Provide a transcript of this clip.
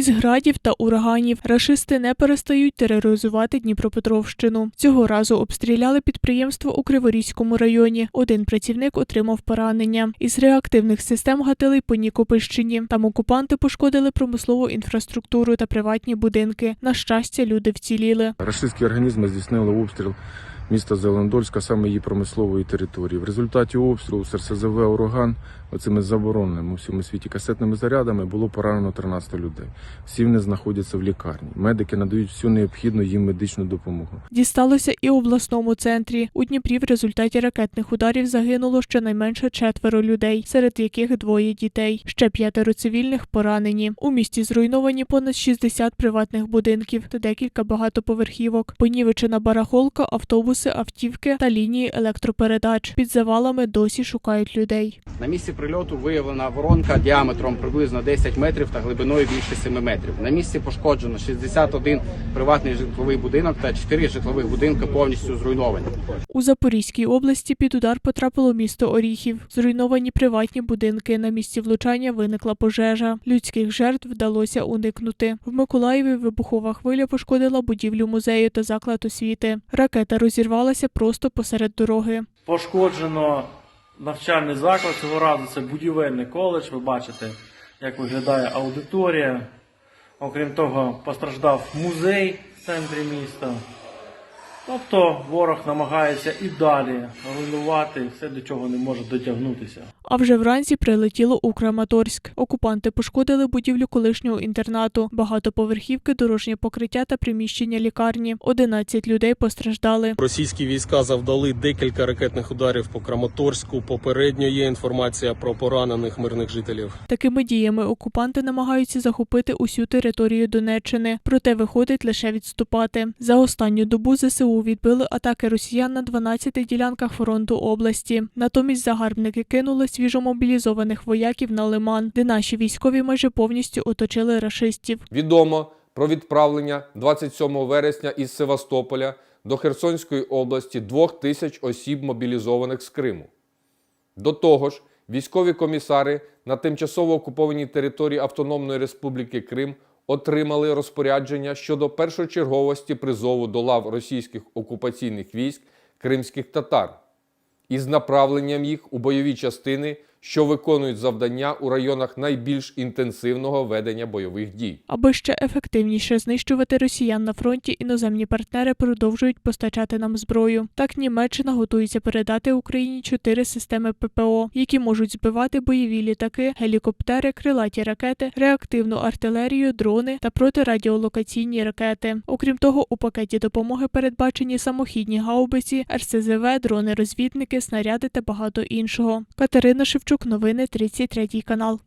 Із градів та ураганів рашисти не перестають тероризувати Дніпропетровщину. Цього разу обстріляли підприємство у Криворізькому районі. Один працівник отримав поранення. Із реактивних систем гатили по Нікопольщині. Там окупанти пошкодили промислову інфраструктуру та приватні будинки. На щастя, люди вціліли. Рашистські організми здійснили обстріл міста Зелендольська, саме її промислової території. В результаті обстрілу з РСЗВ «Ураган» оцими забороненими у всьому світі касетними зарядами було поранено 13 людей. Всі вони знаходяться в лікарні. Медики надають всю необхідну їм медичну допомогу. Дісталося і обласному центрі. У Дніпрі в результаті ракетних ударів загинуло щонайменше четверо людей, серед яких двоє дітей. Ще п'ятеро цивільних поранені. У місті зруйновані понад 60 приватних будинків та декілька багатоповерхівок. Понівечена барахолка, автобуси, автівки та лінії електропередач. Під завалами досі шукають людей. На місці прильоту виявлена воронка діаметром приблизно 10 метрів та глибиною більше 7 метрів. На місці пошкоджено 61 приватний житловий будинок та 4 житлових будинки повністю зруйновані. У Запорізькій області під удар потрапило місто Оріхів. Зруйновані приватні будинки. На місці влучання виникла пожежа. Людських жертв вдалося уникнути. В Миколаєві вибухова хвиля пошкодила будівлю музею та заклад освіти. Ракета розірвалася просто посеред дороги. Пошкоджено навчальний заклад. Цього разу це будівельний коледж. Ви бачите, як виглядає аудиторія. Окрім того, постраждав музей в центрі міста. Тобто ворог намагається і далі руйнувати все, до чого не може дотягнутися. А вже вранці прилетіло у Краматорськ. Окупанти пошкодили будівлю колишнього інтернату, багатоповерхівки, дорожнє покриття та приміщення лікарні. 11 людей постраждали. Російські війська завдали декілька ракетних ударів по Краматорську. Попередньо є інформація про поранених мирних жителів. Такими діями окупанти намагаються захопити усю територію Донеччини, проте виходить лише відступати. За останню добу ЗСУ відбили атаки росіян на 12 ділянках фронту області. Натомість загарбники кинули свіжомобілізованих вояків на лиман, де наші військові майже повністю оточили рашистів. Відомо про відправлення 27 вересня із Севастополя до Херсонської області двох тисяч осіб, мобілізованих з Криму. До того ж, військові комісари на тимчасово окупованій території Автономної Республіки Крим отримали розпорядження щодо першочерговості призову до лав російських окупаційних військ кримських татар із направленням їх у бойові частини, що виконують завдання у районах найбільш інтенсивного ведення бойових дій. Аби ще ефективніше знищувати росіян на фронті, іноземні партнери продовжують постачати нам зброю. Так Німеччина готується передати Україні чотири системи ППО, які можуть збивати бойові літаки, гелікоптери, крилаті ракети, реактивну артилерію, дрони та протирадіолокаційні ракети. Окрім того, у пакеті допомоги передбачені самохідні гаубиці, РСЗВ, дрони-розвідники, снаряди та багато іншого. Катерина Шевчук, новини 33 канал.